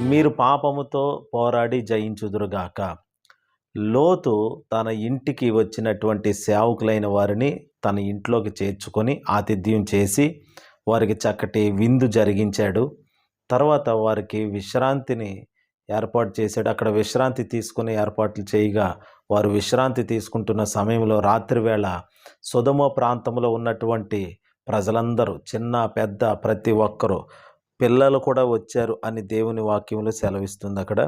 మీరు పాపముతో పోరాడి జయించుదురుగాక. లోతు తన ఇంటికి వచ్చినటువంటి సేవకులైన వారిని తన ఇంట్లోకి చేర్చుకొని ఆతిథ్యం చేసి వారికి చక్కటి విందు జరిగించాడు. తర్వాత వారికి విశ్రాంతిని ఏర్పాటు చేశాడు. అక్కడ విశ్రాంతి తీసుకుని ఏర్పాట్లు చేయగా వారు విశ్రాంతి తీసుకుంటున్న సమయంలో రాత్రివేళ సుధమ ప్రాంతంలో ఉన్నటువంటి ప్రజలందరూ చిన్న పెద్ద ప్రతి ఒక్కరూ పిల్లలు కూడా వచ్చారు అని దేవుని వాక్యంలో సెలవిస్తుంది అక్కడ.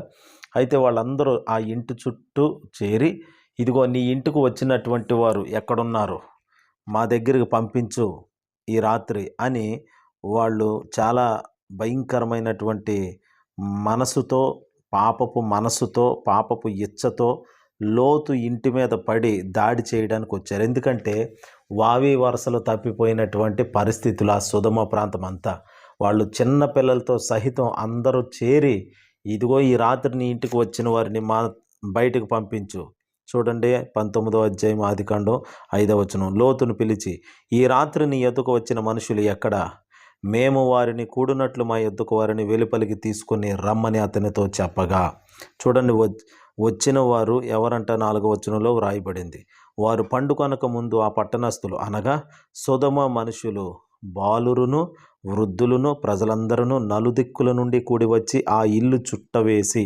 అయితే వాళ్ళందరూ ఆ ఇంటి చుట్టూ చేరి ఇదిగో నీ ఇంటికి వచ్చినటువంటి వారు ఎక్కడున్నారు? మా దగ్గరికి పంపించు ఈ రాత్రి అని వాళ్ళు చాలా భయంకరమైనటువంటి మనసుతో పాపపు మనసుతో పాపపు ఇచ్చతో లోతు ఇంటి మీద పడి దాడి చేయడానికి వచ్చారు. ఎందుకంటే వావి వరసలు తప్పిపోయినటువంటి పరిస్థితులు ఆ సుధమ ప్రాంతం అంతా. వాళ్ళు చిన్న పిల్లలతో సహితం అందరూ చేరి ఇదిగో ఈ రాత్రి నీ ఇంటికి వచ్చిన వారిని మా బయటకు పంపించు. చూడండి పంతొమ్మిదో అధ్యాయం ఆదికాండం ఐదవ వచనం. లోతును పిలిచి ఈ రాత్రి నీ ఎదుకు వచ్చిన మనుషులు ఎక్కడ? మేము వారిని కూడినట్లు మా ఎద్దుకు వారిని వెలుపలికి తీసుకుని రమ్మని అతనితో చెప్పగా. చూడండి వచ్చిన వారు ఎవరంట నాలుగో వచనంలో వ్రాయబడింది. వారు పండుకొనక ముందు ఆ పట్టణస్థులు అనగా సుధమ మనుషులు బాలురును వృద్ధులను ప్రజలందరూ నలుదిక్కుల నుండి కూడి వచ్చి ఆ ఇల్లు చుట్టవేసి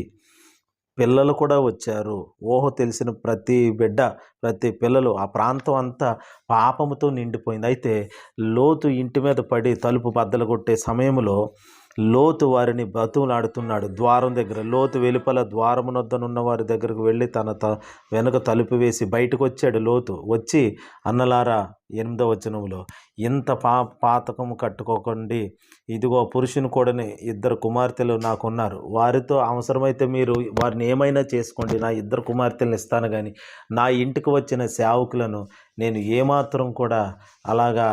పిల్లలు కూడా వచ్చారు. ఓహో తెలిసిన ప్రతి బిడ్డ ప్రతి పిల్లలు ఆ ప్రాంతం అంతా పాపముతో నిండిపోయింది. అయితే లోతు ఇంటి మీద పడి తలుపు బద్దలు కొట్టే సమయంలో లోతు వారిని బతులాడుతున్నాడు. ద్వారం దగ్గర లోతు వెలుపల ద్వారమునొద్దనున్న వారి దగ్గరకు వెళ్ళి తన త వెనుక తలుపు వేసి బయటకు వచ్చాడు లోతు. వచ్చి అన్నలారా ఎనిమిదవ వచనంలో ఇంత పా పాతకం కట్టుకోకండి. ఇదిగో పురుషుని కూడానే ఇద్దరు కుమార్తెలు నాకున్నారు. వారితో అవసరమైతే మీరు వారిని ఏమైనా చేసుకోండి. నా ఇద్దరు కుమార్తెలను ఇస్తాను కానీ నా ఇంటికి వచ్చిన సేవకులను నేను ఏమాత్రం కూడా అలాగా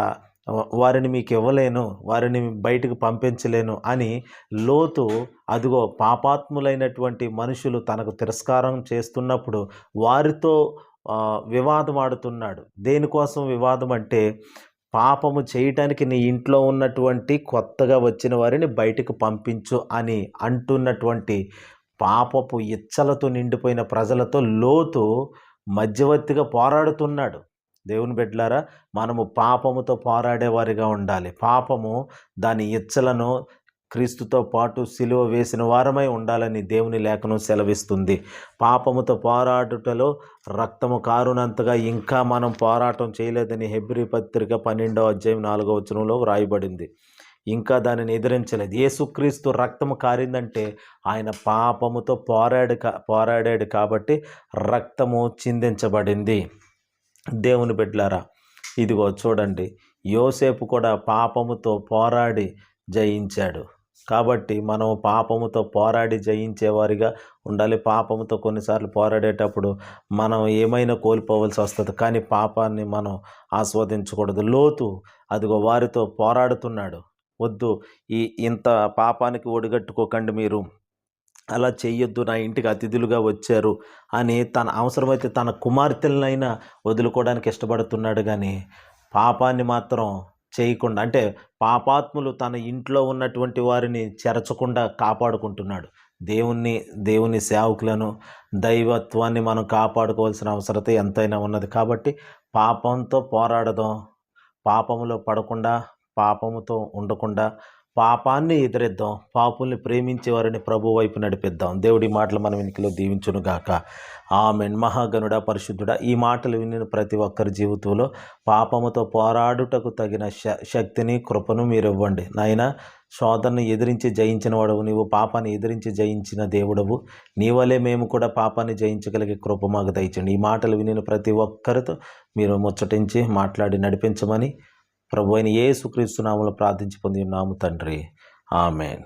వారిని మీకు ఇవ్వలేను వారిని బయటకు పంపించలేను అని లోతు అదిగో పాపాత్ములైనటువంటి మనుషులు తనకు తిరస్కారం చేస్తున్నప్పుడు వారితో వివాదం ఆడుతున్నాడు దేనికోసం వివాదం అంటే పాపము చేయటానికి నీ ఇంట్లో ఉన్నటువంటి కొత్తగా వచ్చిన వారిని బయటకు పంపించు అని అంటున్నటువంటి పాపపు ఇచ్చలతో నిండిపోయిన ప్రజలతో లోతు మధ్యవర్తిగా పోరాడుతున్నాడు. దేవుని బిడ్డలారా మనము పాపముతో పోరాడేవారిగా ఉండాలి. పాపము దాని ఇచ్చలను క్రీస్తుతో పాటు సిలువ వేసిన వారమై ఉండాలని దేవుని లేఖనం సెలవిస్తుంది. పాపముతో పోరాడుటలో రక్తము కారునంతగా ఇంకా మనం పోరాటం చేయలేదని హెబ్రి పత్రిక పన్నెండవ అధ్యాయం నాలుగవ వచనంలో వ్రాయబడింది. ఇంకా దానిని ఎదిరించలేదు. యేసుక్రీస్తు రక్తము కారిందంటే ఆయన పాపముతో పోరాడు కా పోరాడాడు కాబట్టి రక్తము చిందించబడింది. దేవుని బిడ్డలారా ఇదిగో చూడండి యోసేపు కూడా పాపముతో పోరాడి జయించాడు. కాబట్టి మనం పాపముతో పోరాడి జయించేవారిగా ఉండాలి. పాపముతో కొన్నిసార్లు పోరాడేటప్పుడు మనం ఏమైనా కోల్పోవలసి వస్తుంది. కానీ పాపాన్ని మనం ఆస్వాదించకూడదు. లోతు అదిగో వారితో పోరాడుతున్నాడు. వద్దు ఈ ఇంత పాపానికి ఒడిగట్టుకోకండి మీరు. అలా చేయొద్దు నా ఇంటికి అతిథులుగా వచ్చారు అని తన అవసరమైతే తన కుమార్తెలనైనా వదులుకోవడానికి ఇష్టపడుతున్నాడు కానీ పాపాన్ని మాత్రం చేయకుండా అంటే పాపాత్ములు తన ఇంట్లో ఉన్నటువంటి వారిని చెరచకుండా కాపాడుకుంటున్నాడు. దేవుణ్ణి దేవుని సేవకులను దైవత్వాన్ని మనం కాపాడుకోవాల్సిన అవసరత ఎంతైనా ఉన్నది. కాబట్టి పాపంతో పోరాడదాం. పాపములో పడకుండా పాపముతో ఉండకుండా పాపాన్ని ఎదిరిద్దాం పాపుల్ని ప్రేమించే వారిని ప్రభు వైపు నడిపిద్దాం. దేవుడి మాటలు మనం వెనుకలో దీవించును గాక ఆమెన్. మహాగనుడ పరిశుద్ధుడ ఈ మాటలు వినిన ప్రతి ఒక్కరి జీవితంలో పాపముతో పోరాడుటకు తగిన శ శక్తిని కృపను మీరు ఇవ్వండి నాయన శోధనను ఎదిరించి జయించిన వాడవు నీవు పాపాన్ని ఎదిరించి జయించిన దేవుడవు. నీ వలే మేము కూడా పాపాన్ని జయించగలిగే కృప మాకు దయచండి ఈ మాటలు వినిన ప్రతి ఒక్కరితో మీరు ముచ్చటించి మాట్లాడి నడిపించమని ప్రభు అయిన యేసుక్రీస్తు నామములో ప్రార్థించి పొంది ఉన్నాము తండ్రి. ఆమెన్.